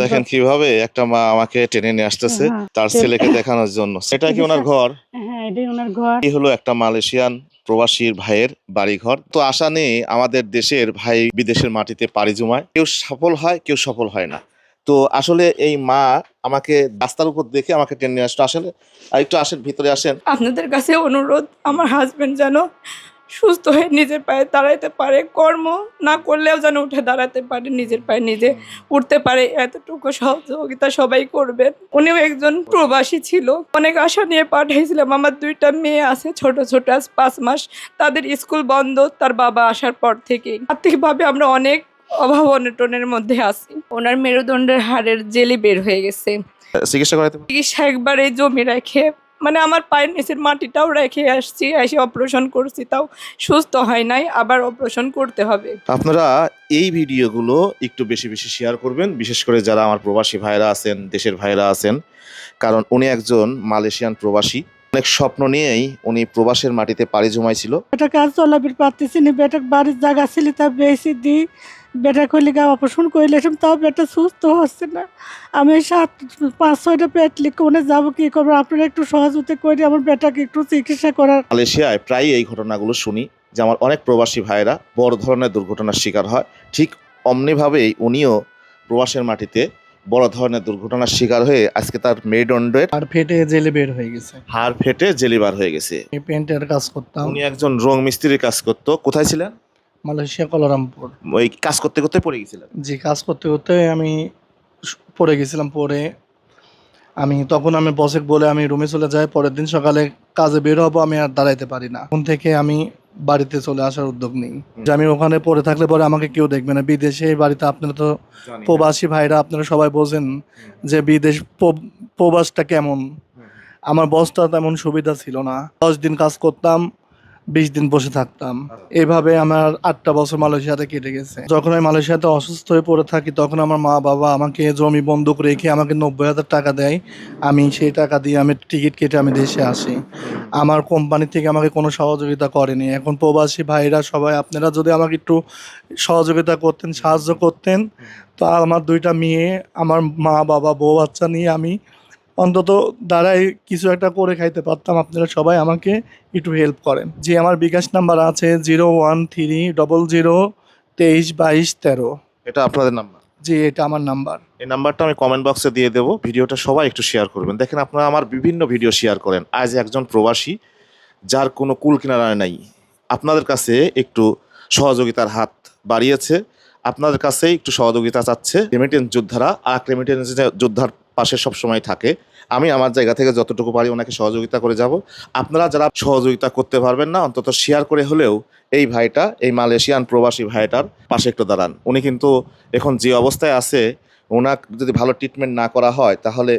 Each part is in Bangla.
দেখেন কীভাবে একটা মা আমাকে টেনে নিয়ে আসতেছে হ্যাঁ, তার ছেলেকে দেখানোর জন্য। সেটা কি ওনার ঘর? হ্যাঁ এটাই ওনার ঘর। এই হলো একটা মালয়েশিয়ান প্রবাসীর ভাইয়ের বাড়িঘর। তো আশা নেই আমাদের দেশের ভাই বিদেশের মাটিতে পাড়ি জমায়। কেউ সফল হয় কেউ সফল হয় না। তো আসলে এই মা আমাকে রাস্তার উপর দেখে আমাকে টেনে নিয়ে আসতো আসলে আর একটু আসেন ভিতরে আসেন। আপনাদের কাছে অনুরোধ আমার হাজবেন্ড যেন সুস্থ হয়ে নিজের পায়ে দাঁড়াইতে পারে কর্ম না করলেও যেন উঠে দাঁড়াতে পারে নিজের পায়ে নিজে উঠতে পারে এতটুকু সহযোগিতা সবাই করবেন। উনিও একজন প্রবাসী ছিল। অনেক আশা নিয়ে পাঠাইছিলাম আমার দুইটা মেয়ে আছে ছোট ছোট আজ পাঁচ মাস। তাদের স্কুল বন্ধ তার বাবা আসার পর থেকে আর্থিকভাবে আমরা অনেক অভাব অনটনের মধ্যে আছি। ওনার মেরুদণ্ডের হাড়ের জেলি বের হয়ে গেছে। চিকিৎসা করাতে? চিকিৎসা একবারে জমি রেখে মানে আমার পায়ের নিচের মাটিটাও রেখে আসছি, এসে অপারেশন করছি, তাও সুস্থ হয় নাই, আবার অপারেশন করতে হবে। আপনারা এই ভিডিওগুলো একটু বেশি বেশি শেয়ার করবেন, বিশেষ করে যারা আমার প্রবাসী ভাইরা আছেন, দেশের ভাইরা আছেন, কারণ উনি একজন মালয়েশিয়ান প্রবাসী। অনেক স্বপ্ন নিয়েই উনি প্রবাসের মাটিতে পাড়ি জমাইছিল। বেটা কাজ চলাবির পারতেছি না বেটা বাড়ির জায়গা ছিল তা বেশি দিই বেটা করলে গা অপারেশন করলে তাও বেটা সুস্থ হচ্ছে না। আমি সাত পাঁচ ছয়টা পেট লিখে ওনে যাব কি করব? আপনারা একটু সহযোগিতা করে আমার বেটাকে একটু চিকিৎসা করার মালয়েশিয়ায় প্রায় এই ঘটনাগুলো শুনি যে আমার অনেক প্রবাসী ভাইরা বড় ধরনের দুর্ঘটনার শিকার হয়। ঠিক অমনিভাবেই উনিও প্রবাসের মাটিতে বড় ধরনের দুর্ঘটনার শিকার হয়ে আজকে তার মেরুদণ্ডের আর ফেটে জেলে বের হয়ে গেছে। হাড় ফেটে জেলিবার হয়ে গেছে। এই পেন্টের কাজ করতাম। উনি একজন রং মিস্ত্রির কাজ করতো। কোথায় ছিলেন? Malaysia Kuala Lumpur. ওই কাজ করতে করতে পড়ে গেছিলেন? যে কাজ করতে করতে আমি পড়ে গেছিলাম পরে আমি তখন আমি বসে বলে আমি রুমে চলে যাই পরের দিন সকালে কাজে বের হব আমি আর দাঁড়াইতে পারি না। তখন থেকে আমি বাড়িতে চলে আসার উদ্যোগ নিই। যে আমি ওখানে পড়ে থাকলে পরে আমাকে কেউ দেখবে না। বিদেশে বাড়িতে আপনারা তো প্রবাসী ভাইরা আপনারা সবাই বোঝেন যে বিদেশ প্র- প্রবাসটা কেমন। আমার বসটা তেমন সুবিধা ছিল না। দশ দিন কাজ করতাম বিশ দিন বসে থাকতাম। এভাবে আমার আটটা বছর মালয়েশিয়াতে কেটে গেছে। যখন আমি মালয়েশিয়াতে অসুস্থ হয়ে পড়ে থাকি, তখন আমার মা বাবা আমাকে জমি বন্ধক রেখে আমাকে নব্বই হাজার টাকা দেয়। আমি সেই টাকা দিয়ে আমি টিকিট কেটে আমি দেশে আসি। আমার কোম্পানি থেকে আমাকে কোনো সহযোগিতা করেনি। এখন প্রবাসী ভাইরা সবাই, আপনারা যদি আমাকে একটু সহযোগিতা করতেন, সাহায্য করতেন, তো আমার দুইটা মেয়ে, আমার মা বাবা, বউ বাচ্চা নিয়ে আমি অন্তত দাঁড়াই কিছু একটা করে খাইতে পারতাম। আপনারা সবাই আমাকে একটু হেল্প করেন। যে আমার বিকাশ নাম্বার আছে zero one three double zero তেইশ বাইশ তেরো। এটা আপনাদের নাম্বার জি এটা আমার নাম্বার এই নাম্বারটা আমি কমেন্ট বক্সে দিয়ে দেবো। ভিডিওটা সবাই একটু শেয়ার করবেন। দেখেন আপনারা আমার বিভিন্ন ভিডিও শেয়ার করেন। আজ একজন প্রবাসী যার কোনো কুল কিনারা নাই। আপনাদের কাছে একটু সহযোগিতার হাত বাড়িয়েছে। আপনাদের কাছে একটু সহযোগিতা চাচ্ছে। রেমিটেন্স যোদ্ধারা আর রেমিটেন্স যোদ্ধার পাশে সবসময় থাকে। আমি আমার জায়গা থেকে যতটুকু পারি ওনাকে সহযোগিতা করে যাব। আপনারা যারা সহযোগিতা করতে পারবেন না, অন্তত শেয়ার করে হলেও এই ভাইটা, এই মালয়েশিয়ান প্রবাসী ভাইটার পাশে একটু দাঁড়ান। উনি কিন্তু এখন যে অবস্থায় আছে ওনাকে যদি ভালো ট্রিটমেন্ট না করা হয়, তাহলে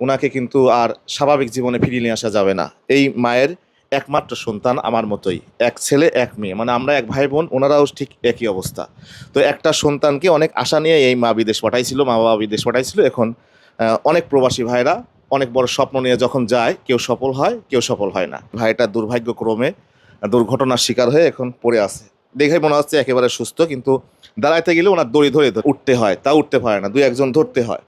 ওনাকে কিন্তু আর স্বাভাবিক জীবনে ফিরিয়ে নিয়ে আসা যাবে না। এই মায়ের একমাত্র সন্তান আমার মতোই। এক ছেলে, এক মেয়ে। মানে আমরা এক ভাই বোন ওনারাও ঠিক একই অবস্থা। তো একটা সন্তানকে অনেক আশা নিয়ে এই মা বিদেশ পাঠাইছিল, মা বাবা বিদেশ পাঠাইছিল, এখন অনেক প্রবাসী ভাইরা অনেক বড় স্বপ্ন নিয়ে যখন যায়, কেউ সফল হয়, কেউ সফল হয় না। ভাইটা দুর্ভাগ্যক্রমে দুর্ঘটনার শিকার হয়ে এখন পড়ে আছে। দেখে মনে হচ্ছে একেবারে সুস্থ, কিন্তু দাঁড়াইতে গেলে ওনার দড়ি ধরে উঠতে হয়, তা উঠতে পারে না, দুই একজন ধরতে হয়।